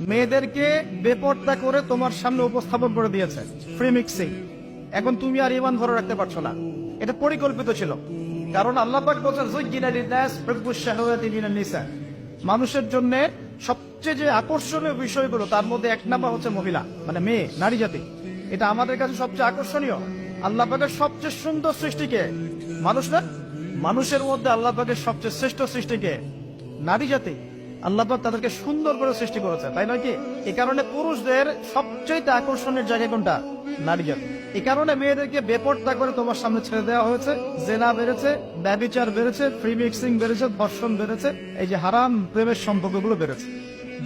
মেয়েদেরকে বেপর্দা করে তোমার সামনে উপস্থাপন করে দিয়েছে। ফ্রি মিক্সিং এখন তুমি আর ইমান ধরে রাখতে পারছ না। এটা পরিকল্পিত ছিল। কারণ আল্লাহ বলছেন। মানুষের জন্য সবচেয়ে যে আকর্ষণীয় বিষয়গুলো, তার মধ্যে এক নাম্বার হচ্ছে মহিলা মানে মেয়ে, নারী জাতি। এটা আমাদের কাছে সবচেয়ে আকর্ষণীয়। আল্লাহ পাকের সবচেয়ে সুন্দর সৃষ্টিকে মানুষ না? মানুষের মধ্যে আল্লাহ পাকের সবচেয়ে শ্রেষ্ঠ সৃষ্টিকে নারী জাতি। আল্লাহ তাদেরকে সুন্দর করে সৃষ্টি করেছে। তাই নয় কি? এই কারণে পুরুষদের সবচেয়ে আকর্ষণের জায়গা কোনটা? নারী জাতি এই কারণে মেয়েদেরকে বেপর্দা করে তোমার সামনে ছেড়ে দেওয়া হয়েছে। জেনা বেড়েছে ব্যবিচার বেড়েছে ফ্রি মিক্সিং বেড়েছে, ধর্ষণ বেড়েছে, এই যে হারাম প্রেমের সম্পর্কগুলো বেড়েছে।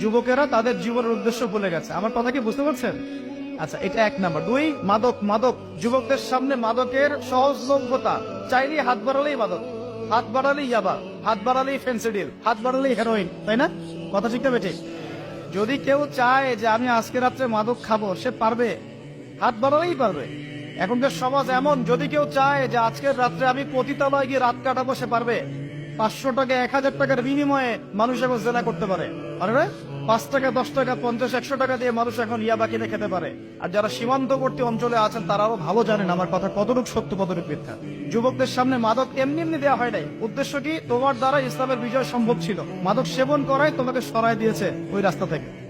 যুবকেরা তাদের জীবনের উদ্দেশ্য ভুলে গেছে। আমার কথা কি বুঝতে পারছেন? আচ্ছা এটা এক নাম্বার। দুই, মাদক মাদক। যুবকদের সামনে মাদকের সহজলভ্যতা। চাইলেই হাত বাড়ালেই মাদক। হাত বাড়ালেই ইয়াবা, হাত বাড়ালেই ফেন্সিডিল, হাত বাড়ালেই হেরোইন, তাই না? কথা ঠিক না বেঠিক? যদি কেউ চায় যে আমি আজকে রাত্রে মাদক খাব, সে পারবে। হাত বাড়ালেই পারবে। এখনকার সমাজ এমন, যদি কেউ চায় যে আজকের রাত্রে আমি পতিতালয় গিয়ে রাত কাটাবো, সে পারবে। পাঁচশো টাকা, এক হাজার টাকার বিনিময়ে মানুষ এখন জেলা করতে পারে। পারে পাঁচ টাকা, দশ টাকা, পঞ্চাশ, একশো টাকা দিয়ে মানুষ এখন ইয়াবা কিনে খেতে পারে। আর যারা সীমান্তবর্তী অঞ্চলে আছেন, তারাও ভালো জানেন আমার কথা, কতটুক সত্য, কতটুক মিথ্যা। যুবকদের সামনে মাদক এমনি এমনি দেওয়া হয় নাই। উদ্দেশ্য কি? তোমার দ্বারা ইসলামের বিজয় সম্ভব ছিল। মাদক সেবন করায় তোমাকে সরাই দিয়েছে ওই রাস্তা থেকে।